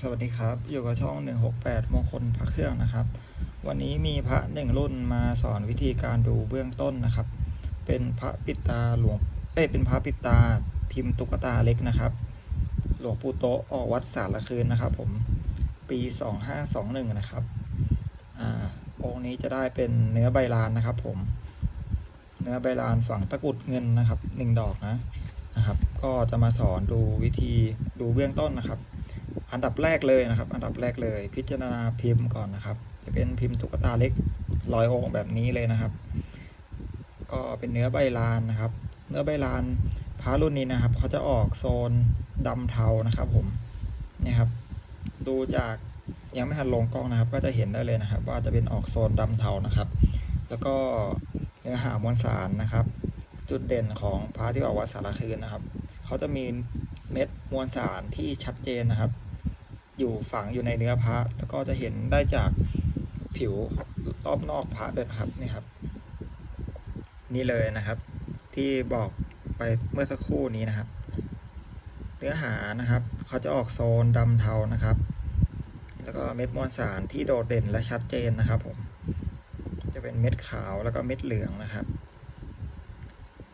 สวัสดีครับ อยู่กับช่อง 168 มงคลพระเครื่องนะครับ วันนี้มีพระหนึ่งรุ่นมาสอนวิธีการดูเบื้องต้นนะครับ เป็นพระปิดตาหลวงเอ้ยเป็นพระปิดตาพิมพ์ตุ๊กตาเล็กนะครับ หลวงปู่โตออกวัดสารคืนนะครับ ผมปี 2521 นะครับอ่าองค์นี้จะได้เป็นเนื้อใบลานนะครับ ผม เนื้อใบลานฝังตะกุดเงินนะครับหนึ่งดอกนะนะครับ ก็จะมาสอนดูวิธีดูเบื้องต้นนะครับ อันดับแรกเลยนะครับ อันดับแรกเลย พิจารณาพิมพ์ก่อนนะครับ จะเป็นพิมพ์ตุ๊กตาเล็กร้อยองแบบนี้เลยนะครับ ก็เป็นเนื้อใบลานนะครับ เนื้อใบลานพารุ่นนี้นะครับเขาจะออกโซนดำเทานะครับ ผมเนี่ยครับ ดูจากยังไม่ทันลงกล้องนะครับ ก็จะเห็นได้เลยนะครับ ว่าจะเป็นออกโซนดำเทานะครับ แล้วก็เนื้อหามวลสารนะครับ จุดเด่นของพระที่ออกวัดสารคืนนะครับเขาจะมีเม็ดมวลสารที่ชัดเจนนะครับ อยู่ฝังอยู่ในเนื้อพระแล้วก็จะเห็นได้จากผิวรอบนอกพระด้วยนะครับนี่ครับ นี่เลยนะครับ ที่บอกไปเมื่อสักครู่นี้นะครับ เนื้อหานะครับ เขาจะออกโซนดำเทานะครับ แล้วก็เม็ดมวลสารที่โดดเด่นและชัดเจนนะครับ ผม จะเป็นเม็ดขาวแล้วก็เม็ดเหลืองนะครับ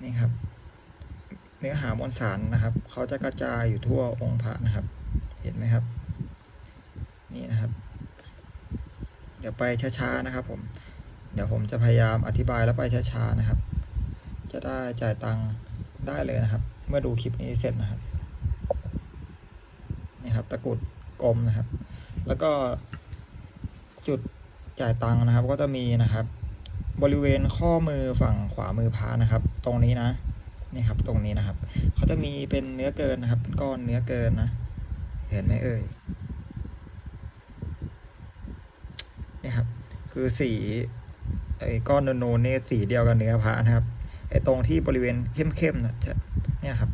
นี่ครับ เนื้อหามวลสารนะครับ เขาจะกระจายอยู่ทั่วองค์พระนะครับ เห็นไหมครับ นี่นะครับ เดี๋ยวไปช้าๆนะครับ ผม เดี๋ยวผมจะพยายามอธิบายแล้วไปช้าๆนะครับ จะได้จ่ายตังค์ได้เลยนะครับ เมื่อดูคลิปนี้เสร็จนะครับนี่ครับตะกุดกลมนะครับ แล้วก็จุดจ่ายตังค์นะครับ ก็จะมีนะครับ บริเวณข้อมือฝั่งขวามือพานะครับ ตรงนี้นะนี่ครับตรงนี้นะครับ เขาจะมีเป็นเนื้อเกินนะครับ เป็นก้อนเนื้อเกินนะ เห็นไหมเอ่ย นี่ คือสีไอ้ก้อนโนโนๆนี่สีเดียวกับเนื้อพระนะครับไอ้ตรงที่บริเวณเข้มๆนะจะเนี่ยครับ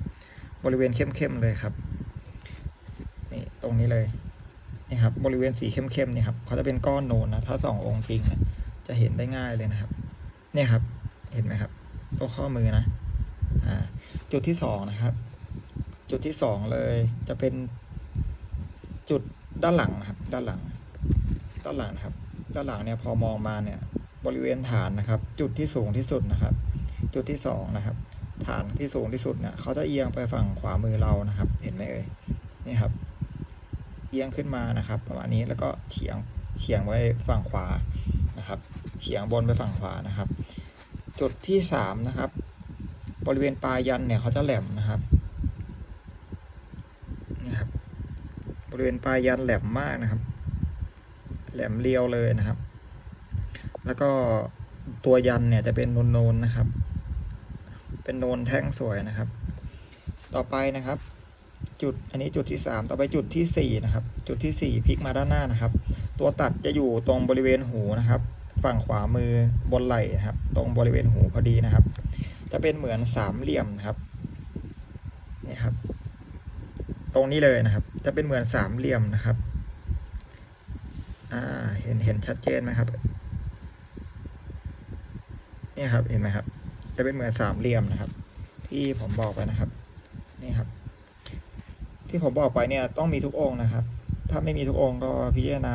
บริเวณเข้มๆเลยครับนี่ตรงนี้เลยนี่ครับ บริเวณสีเข้มๆนี่ครับเขาจะเป็นก้อนโนนนะถ้าสององค์จริงนะจะเห็นได้ง่ายเลยนะครับ เนี่ยครับ เห็นไหมครับตรงข้อมือนะอ่าจุดที่สองนะครับ จุดที่สองเลยจะเป็นจุดด้านหลังนะครับ ด้านหลัง ด้านหลังนะครับ ด้านหลังเนี่ยพอมองมาเนี่ยบริเวณฐานนะครับ จุดที่สูงที่สุดนะครับ จุดที่สองนะครับฐานที่สูงที่สุดเนี่ยเขาจะเอียงไปฝั่งขวามือเรานะครับ เห็นไหมเอ่ยนี่ครับ เอียงขึ้นมานะครับ ประมาณนี้แล้วก็เฉียงเฉียงไว้ฝั่งขวานะครับเฉียงบนไปฝั่งขวานะครับ จุดที่สามนะครับ บริเวณปลายยันเนี่ยเขาจะแหลมนะครับนี่ครับ บริเวณปลายยันแหลมมากนะครับ แหลมเรียวเลยนะครับ แล้วก็ตัวยันเนี่ยจะเป็นโนนๆนะครับ เป็นโนนแท่งสวยนะครับ ต่อไปนะครับ จุดอันนี้จุดที่สามต่อไปจุดที่สี่นะครับ จุดที่สี่พลิกมาด้านหน้านะครับ ตัวตัดจะอยู่ตรงบริเวณหูนะครับ ฝั่งขวามือบนไหล่นะครับ ตรงบริเวณหูพอดีนะครับ จะเป็นเหมือนสามเหลี่ยมนะครับนี่ครับ ตรงนี้เลยนะครับ จะเป็นเหมือนสามเหลี่ยมนะครับ อ่า เห็นเห็นชัดเจนไหมครับ นี่ครับ เห็นไหมครับ จะเป็นเหมือนสามเหลี่ยมนะครับ ที่ผมบอกไปนะครับ นี่ครับ ที่ผมบอกไปเนี่ยต้องมีทุกองค์นะครับ ถ้าไม่มีทุกองค์ก็พิจารณา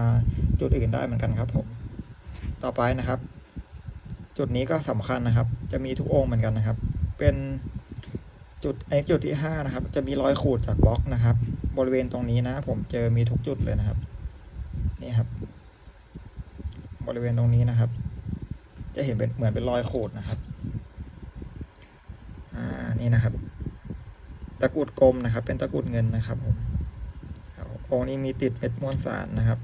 จุดอื่นได้เหมือนกันครับผม ต่อไปนะครับ จุดนี้ก็สำคัญนะครับ จะมีทุกองค์เหมือนกันนะครับ เป็นจุดไอจุดที่ห้านะครับ จะมีรอยขูดจากบล็อกนะครับ บริเวณตรงนี้นะ ผมเจอมีทุกจุดเลยนะครับ นี่ครับ บริเวณตรงนี้นะครับ จะเห็นเป็นเหมือนเป็นรอยขูดนะครับ อ่า นี่นะครับ ตะกุดกลมนะครับ เป็นตะกุดเงินนะครับผมองค์นี้มีติดเม็ดมวลสารนะครับ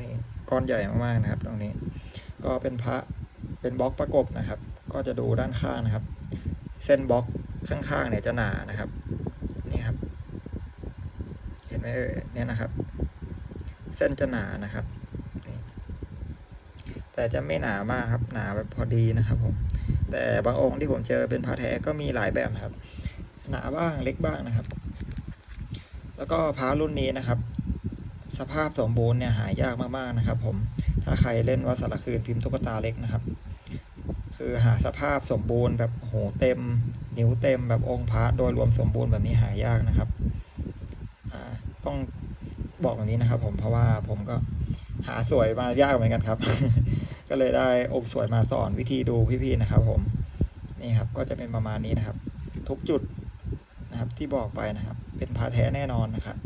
นี่ก้อนใหญ่มากๆนะครับ ตรงนี้ ก็เป็นพระเป็นบล็อกประกบนะครับ ก็จะดูด้านข้างนะครับ เส้นบล็อกข้างๆเนี่ยจะหนานะครับ นี่ครับ เห็นไหมเอ่ยเนี่ยนะครับ เส้นจะหนานะครับ แต่จะไม่หนามากครับ หนาแบบพอดีนะครับผม แต่บางองค์ที่ผมเจอเป็นพระแท้ก็มีหลายแบบครับ หนาบ้างเล็กบ้างนะครับ แล้วก็พระรุ่นนี้นะครับ สภาพสมบูรณ์เนี่ยหายากมากๆนะครับ ผม ถ้าใครเล่นวัสารคืนพิมพ์ตุ๊กตาเล็กนะครับ คือหาสภาพสมบูรณ์แบบโหเต็ม นิ้วเต็มแบบองค์พระโดยรวมสมบูรณ์แบบนี้หายากนะครับ ต้อง บอกแบบนี้นะครับ ผมเพราะว่าผมก็หาสวยมายากเหมือนกันครับ ก็เลยได้องค์สวยมาสอนวิธีดูพี่ๆนะครับ ผมนี่ครับก็จะเป็นประมาณนี้นะครับ ทุกจุดนะครับที่บอกไปนะครับ เป็นพาแท้แน่นอนนะครับ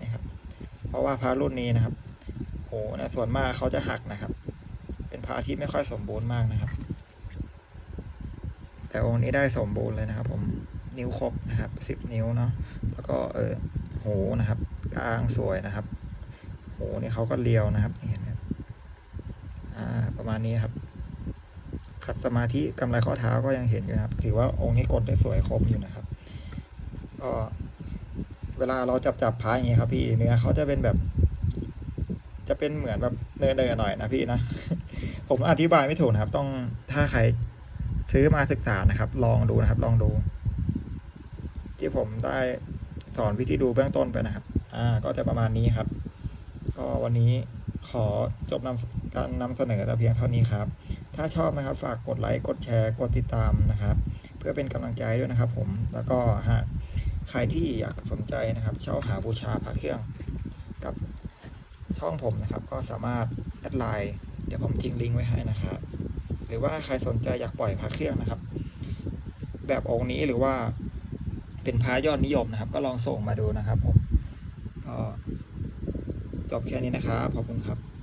นี่ครับ เพราะว่าพารุ่นนี้นะครับโหนะส่วนมากเขาจะหักนะครับ เป็นพาที่ไม่ค่อยสมบูรณ์มากนะครับ แต่องค์นี้ได้สมบูรณ์เลยนะครับ ผมนิ้วครบนะครับสิบนิ้วเนาะแล้วก็เออโหนะครับ กลางสวยนะครับโหนี่เขาก็เลียวนะครับเห็นไหมครับอ่าประมาณนี้ครับขัดสมาธิกำไรข้อเท้าก็ยังเห็นอยู่นะครับ ถือว่าองค์นี้กดได้สวยครบอยู่นะครับก็เวลาเราจับจับพระอย่างเงี้ยครับ พี่เนื้อเขาจะเป็นแบบ จะเป็นเหมือนแบบเนยๆหน่อยนะพี่นะ ผมอธิบายไม่ถูกนะครับ ต้องถ้าใครซื้อมาศึกษานะครับ ลองดูนะครับ ลองดู ที่ผมได้สอนวิธีดูเบื้องต้นไปนะครับ อ่าก็จะประมาณนี้ครับ ก็วันนี้ขอจบนำการนำเสนอแต่เพียงเท่านี้ครับ ถ้าชอบนะครับฝากกดไลค์กดแชร์กดติดตามนะครับ เพื่อเป็นกำลังใจด้วยนะครับ ผมแล้วก็หากใครที่อยากสนใจนะครับเช่าหาบูชาพระเครื่องกับช่องผมนะครับ ก็สามารถแอดไลน์เดี๋ยวผมทิ้งลิงก์ไว้ให้นะครับ หรือว่าใครสนใจอยากปล่อยพระเครื่องนะครับ แบบองค์นี้หรือว่าเป็นพระยอดนิยมนะครับ ก็ลองส่งมาดูนะครับผม ก็จบแค่นี้นะครับ ขอบคุณครับ